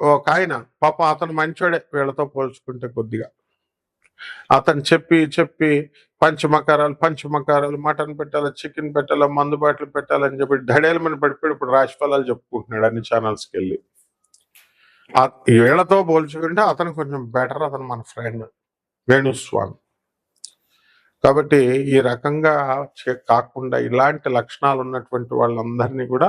ఒక ఆయన పాప అతను మంచోడే వీళ్ళతో పోల్చుకుంటే కొద్దిగా. అతను చెప్పి చెప్పి పంచమకారాలు పంచమకారాలు మటన్ పెట్టాలి చికెన్ పెట్టాలి మందు బాటలు పెట్టాలని చెప్పి ధడేలమని పడిపోయి ఇప్పుడు రాశి ఫలాలు చెప్పుకుంటున్నాడు అన్ని ఛానల్స్కి వెళ్ళి. వీళ్ళతో పోల్చుకుంటే అతను కొంచెం బెటర్ అతను మన ఫ్రెండ్ వేణుస్వామి. కాబట్టి ఈ రకంగా కాకుండా ఇలాంటి లక్షణాలు ఉన్నటువంటి వాళ్ళందరినీ కూడా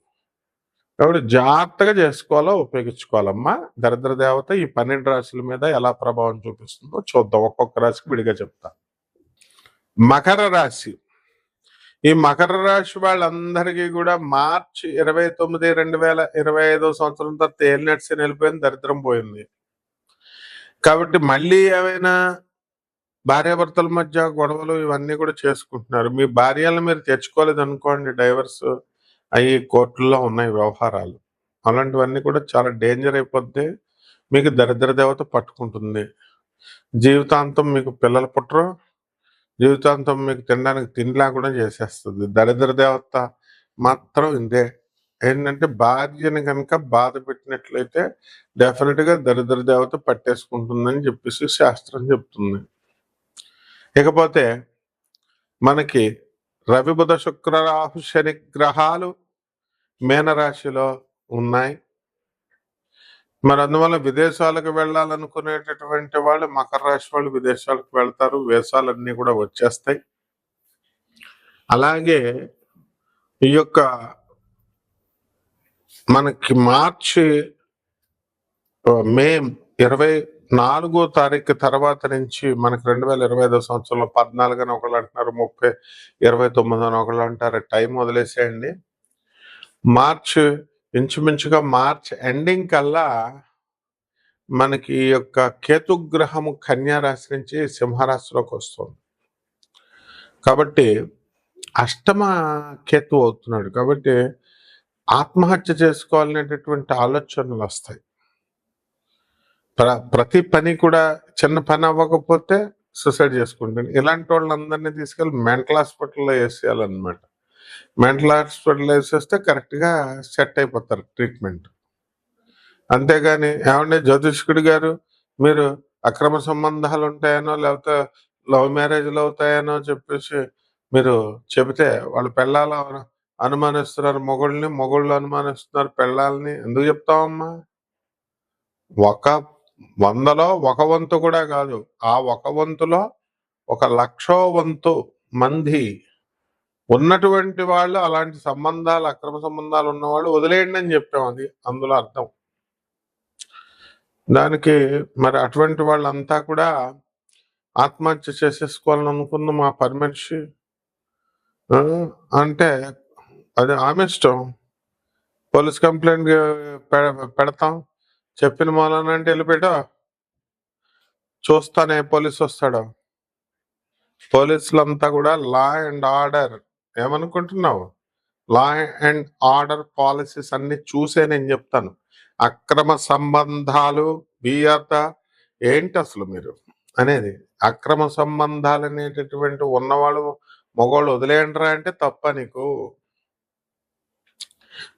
కాబట్టి జాగ్రత్తగా చేసుకోవాలో ఉపయోగించుకోవాలమ్మా. దరిద్ర దేవత ఈ పన్నెండు రాశుల మీద ఎలా ప్రభావం చూపిస్తుందో చూద్దాం. ఒక్కొక్క రాశికి విడిగా చెప్తా. మకర రాశి. ఈ మకర రాశి వాళ్ళందరికీ కూడా మార్చి ఇరవై తొమ్మిది రెండు వేల ఇరవై ఐదో సంవత్సరం తర్వాత ఏలినట్స్ వెళ్ళిపోయింది దరిద్రం పోయింది. కాబట్టి మళ్ళీ ఏమైనా భార్యాభర్తల మధ్య గొడవలు ఇవన్నీ కూడా చేసుకుంటున్నారు. మీ భార్యలను మీరు తెచ్చుకోలేదు అనుకోండి డైవర్స్ అవి కోర్టుల్లో ఉన్నాయి వ్యవహారాలు. అలాంటివన్నీ కూడా చాలా డేంజర్ అయిపోతే మీకు దరిద్ర దేవత పట్టుకుంటుంది. జీవితాంతం మీకు పిల్లలు పుట్టరు జీవితాంతం మీకు తినడానికి తిండి లేకుండా చేసేస్తుంది. దరిద్ర దేవత మాత్రం ఇదే. ఏంటంటే భార్యని కనుక బాధ పెట్టినట్లయితే డెఫినెట్గా దరిద్ర దేవత పట్టేసుకుంటుందని చెప్పేసి శాస్త్రం చెప్తుంది. ఇకపోతే మనకి రవి బుధ శుక్ర రాహు శని గ్రహాలు మీనరాశిలో ఉన్నాయి. మరి అందువల్ల విదేశాలకు వెళ్ళాలనుకునేటటువంటి వాళ్ళు మకర రాశి వాళ్ళు విదేశాలకు వెళ్తారు. వేసాలన్నీ కూడా వచ్చేస్తాయి. అలాగే ఈ యొక్క మనకి మార్చి మే ఇరవై నాలుగో తారీఖు తర్వాత నుంచి మనకు రెండు వేల ఇరవై ఐదో సంవత్సరంలో పద్నాలుగున ఒకళ్ళు అంటున్నారు ముప్పై ఇరవై తొమ్మిదిన ఒకళ్ళు అంటారు. టైం వదిలేసేయండి. మార్చ్ ఇంచుమించుగా మార్చ్ ఎండింగ్ కల్లా మనకి ఈ యొక్క కేతుగ్రహము కన్యారాశి నుంచి సింహరాశిలోకి వస్తుంది. కాబట్టి అష్టమ కేతు అవుతున్నాడు కాబట్టి ఆత్మహత్య చేసుకోవాలనేటటువంటి ఆలోచనలు వస్తాయి. ప్రతి పని కూడా చిన్న పని అవ్వకపోతే సూసైడ్ చేసుకుంటాను ఇలాంటి వాళ్ళందరినీ తీసుకెళ్ళి మెంటల్ హాస్పిటల్లో వేసేయాలన్నమాట. మెంటల్ హాస్పిటల్ వేసేస్తే కరెక్ట్గా సెట్ అయిపోతారు ట్రీట్మెంట్. అంతేగాని ఏమంటే జ్యోతిష్కుడు గారు మీరు అక్రమ సంబంధాలు ఉంటాయనో లేకపోతే లవ్ మ్యారేజ్లు అవుతాయనో చెప్పేసి మీరు చెబితే వాళ్ళు పెళ్ళాల అనుమానిస్తున్నారు. మొగుళ్ళని మొగుళ్ళు అనుమానిస్తున్నారు. పెళ్ళాలని ఎందుకు చెప్తామమ్మా ఒక వందలో ఒక వంతు కూడా కాదు. ఆ ఒక వంతులో ఒక లక్షో వంతు మంది ఉన్నటువంటి వాళ్ళు అలాంటి సంబంధాలు అక్రమ సంబంధాలు ఉన్నవాళ్ళు వదిలేయండి అని చెప్పాం అది. అందులో అర్థం. దానికి మరి అటువంటి వాళ్ళంతా కూడా ఆత్మహత్య చేసేసుకోవాలని అనుకున్న మా పని మనిషి అంటే అది ఆమె ఇష్టం. పోలీస్ కంప్లైంట్ పె- పెడతాం. చెప్పిన మౌలానా అంటే వెళ్ళిపోయా చూస్తానే పోలీస్ వస్తాడు. పోలీసులంతా కూడా లా అండ్ ఆర్డర్. ఏమనుకుంటున్నావు? లా అండ్ ఆర్డర్ పాలసీస్ అన్ని చూసే నేను చెప్తాను. అక్రమ సంబంధాలు బియ్యత ఏంటి అసలు మీరు? అనేది అక్రమ సంబంధాలు అనేటటువంటి ఉన్నవాళ్ళు మగవాళ్ళు వదిలేయండిరా అంటే తప్ప నీకు.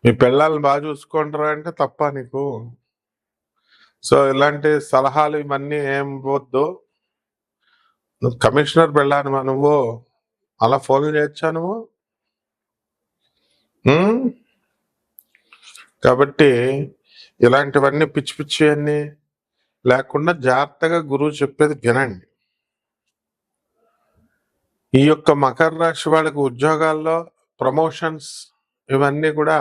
మీ పిల్లల్ని బాగా చూసుకుంటారా అంటే తప్ప నీకు. సో ఇలాంటి సలహాలు ఇవన్నీ ఏం వద్దు నువ్వు కమిషనర్ వెళ్ళాను నువ్వు? అలా ఫోన్ చేయొచ్చా నువ్వు? కాబట్టి ఇలాంటివన్నీ పిచ్చి పిచ్చి అన్ని లేకుండా జాగ్రత్తగా గురువు చెప్పేది వినండి. ఈ యొక్క మకర రాశి వాళ్ళకి ఉద్యోగాల్లో ప్రమోషన్స్ ఇవన్నీ కూడా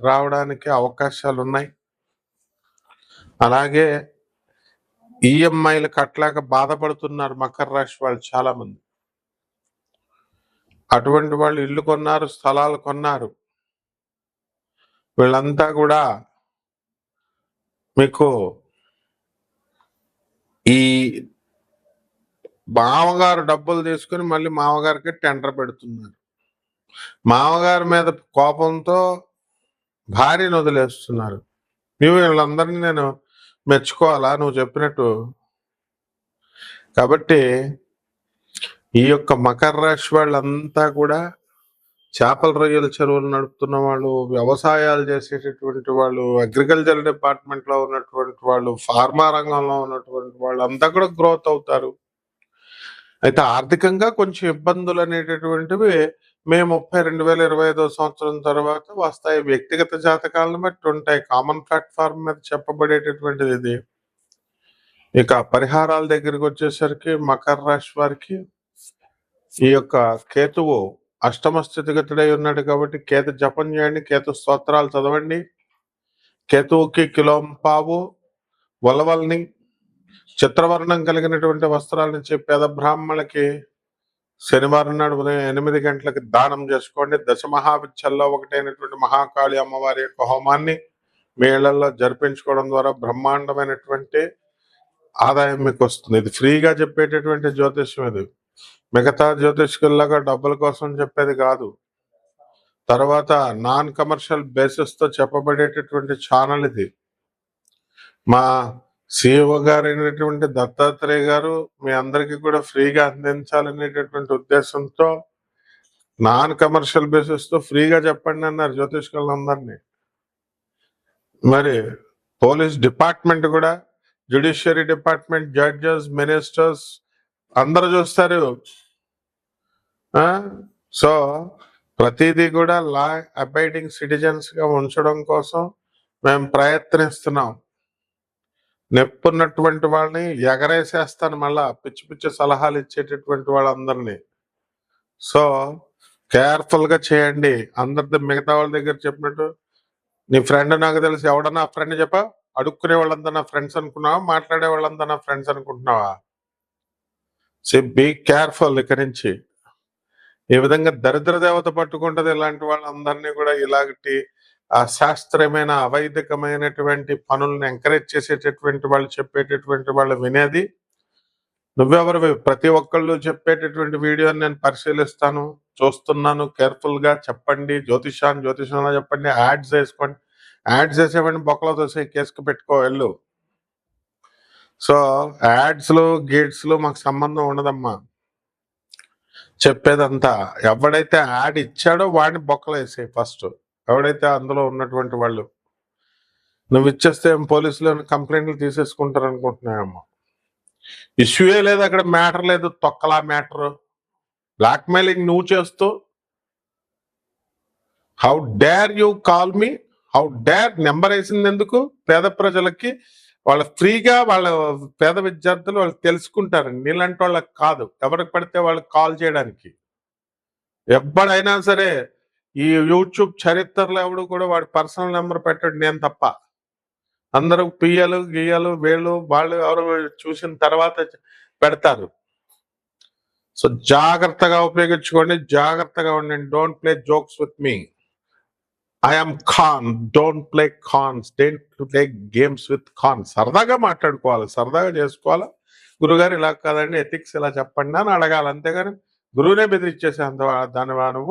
రావడానికి అవకాశాలు ఉన్నాయి అలాగే ఈఎంఐలు కట్టలేక బాధపడుతున్నారు మకర రాశి వాళ్ళు చాలామంది. అటువంటి వాళ్ళు ఇల్లు కొన్నారు స్థలాలు కొన్నారు. వీళ్ళంతా కూడా మీకు ఈ మామగారు డబ్బులు తీసుకుని మళ్ళీ మామగారికి టెండర్ పెడుతున్నారు. మామగారి మీద కోపంతో భార్యను వదిలేస్తున్నారు. నువ్వు వీళ్ళందరినీ నేను మెచ్చుకోవాలా? నువ్వు చెప్పినట్టు. కాబట్టి ఈ యొక్క మకర రాశి వాళ్ళంతా కూడా చేపల రొయ్యల చెరువులు నడుపుతున్న వాళ్ళు వ్యవసాయాలు చేసేటటువంటి వాళ్ళు అగ్రికల్చర్ డిపార్ట్మెంట్లో ఉన్నటువంటి వాళ్ళు ఫార్మా రంగంలో ఉన్నటువంటి వాళ్ళు అంతా కూడా గ్రోత్ అవుతారు. అయితే ఆర్థికంగా కొంచెం ఇబ్బందులు అనేటటువంటివి మే ముప్పై రెండు వేల ఇరవై ఐదో సంవత్సరం తర్వాత వస్తాయి వ్యక్తిగత జాతకాలను బట్టి ఉంటాయి. కామన్ ప్లాట్ఫామ్ మీద చెప్పబడేటటువంటిది ఇది. ఇక పరిహారాల దగ్గరికి వచ్చేసరికి మకర రాశి వారికి ఈ యొక్క కేతువు అష్టమ స్థితిగతుడై ఉన్నాడు కాబట్టి కేతు జపం చేయండి కేతు స్తోత్రాలు చదవండి. కేతువుకి కిలోంపావు వలవల్ని చిత్రవర్ణం కలిగినటువంటి వస్త్రాలను నుంచి పేద బ్రాహ్మణులకి శనివారం నాడు ఉదయం ఎనిమిది గంటలకు దానం చేసుకోండి. దశ మహావిచ్చల్లో ఒకటైనటువంటి మహాకాళి అమ్మవారి యొక్క హోమాన్ని మీ ఇళ్ళలో జరిపించుకోవడం ద్వారా బ్రహ్మాండమైనటువంటి ఆదాయం మీకు వస్తుంది. ఇది ఫ్రీగా చెప్పేటటువంటి జ్యోతిష్యం ఇది. మిగతా జ్యోతిష్కుల్లాగా డబ్బుల కోసం చెప్పేది కాదు. తర్వాత నాన్ కమర్షియల్ బేసిస్తో చెప్పబడేటటువంటి ఛానల్ ఇది. మా సిఇఓ గారు అయినటువంటి దత్తాత్రేయ గారు మీ అందరికీ కూడా ఫ్రీగా అందించాలనేటటువంటి ఉద్దేశంతో నాన్ కమర్షియల్ బేసిస్తో ఫ్రీగా చెప్పండి అన్నారు జ్యోతిష్కులందరినీ. మరి పోలీస్ డిపార్ట్మెంట్ కూడా జ్యుడిషియరీ డిపార్ట్మెంట్ జడ్జెస్ మినిస్టర్స్ అందరు చూస్తారు. ఆ? సో ప్రతిదీ కూడా లా అబైడింగ్ సిటిజన్స్గా ఉంచడం కోసం మేము ప్రయత్నిస్తున్నాం. నెప్పున్నటువంటి వాళ్ళని ఎగరేసేస్తాను మళ్ళా. పిచ్చి పిచ్చి సలహాలు ఇచ్చేటటువంటి వాళ్ళందరినీ. సో కేర్ఫుల్గా చేయండి. అందరితో మిగతా వాళ్ళ దగ్గర చెప్పినట్టు నీ ఫ్రెండ్ నాకు తెలిసి. ఎవడన్నా ఫ్రెండ్ చెప్పా? అడుక్కునే వాళ్ళంతా నా ఫ్రెండ్స్ అనుకున్నావా మాట్లాడే వాళ్ళంతా నా ఫ్రెండ్స్ అనుకుంటున్నావా? సి బీ కేర్ఫుల్ ఇక నుంచి. ఈ విధంగా దరిద్ర దేవత పట్టుకుంటది ఇలాంటి వాళ్ళందరినీ కూడా ఇలాంటి ఆ శాస్త్రమైన అవైదికమైనటువంటి పనులను ఎంకరేజ్ చేసేటటువంటి వాళ్ళు చెప్పేటటువంటి వాళ్ళు వినేది. నువ్వెవరు ప్రతి ఒక్కళ్ళు చెప్పేటటువంటి వీడియోని నేను పరిశీలిస్తాను చూస్తున్నాను కేర్ఫుల్గా చెప్పండి జ్యోతిషాన్ని జ్యోతిషంలో చెప్పండి యాడ్స్ వేసుకోండి. యాడ్స్ వేసేవాడిని బొక్కలో తోసే కేసుకు పెట్టుకో వెళ్ళు. సో యాడ్స్లు గేట్స్లు మాకు సంబంధం ఉండదమ్మా. చెప్పేదంతా. ఎవడైతే యాడ్ ఇచ్చాడో వాడిని బొక్కలు వేసేయి ఫస్ట్ ఎవడైతే అందులో ఉన్నటువంటి వాళ్ళు నువ్వు ఇచ్చేస్తే ఏం పోలీసులు కంప్లైంట్లు తీసేసుకుంటారు అనుకుంటున్నాయమ్మా ఇష్యూయే లేదు అక్కడ మ్యాటర్ లేదు తొక్కలా మ్యాటర్. బ్లాక్మెయిలింగ్ నువ్వు చేస్తూ how dare you call me? How dare? Number వేసింది ఎందుకు? పేద ప్రజలకి వాళ్ళ ఫ్రీగా వాళ్ళ పేద విద్యార్థులు వాళ్ళు తెలుసుకుంటారు. నీలాంటి వాళ్ళకి కాదు. ఎవరికి పడితే వాళ్ళకి కాల్ చేయడానికి. ఎప్పుడైనా సరే ఈ యూట్యూబ్ చరిత్రలో ఎవడు కూడా వాడి పర్సనల్ నెంబర్ పెట్టాడు నేను తప్ప. అందరూ పియ్యలు గియ్యలు వీళ్ళు వాళ్ళు ఎవరు చూసిన తర్వాత పెడతారు. సో జాగ్రత్తగా ఉపయోగించుకోండి జాగ్రత్తగా ఉండండి. Don't play jokes with me I'm Khan don't play Khans don't play games with Khan సరదాగా మాట్లాడుకోవాలి సరదాగా చేసుకోవాలి? గురుగారు ఇలా కాదండి ఎథిక్స్ ఇలా చెప్పండి అని అడగాలి. అంతేగాని గురువునే బెదిరించేసే అంత దాని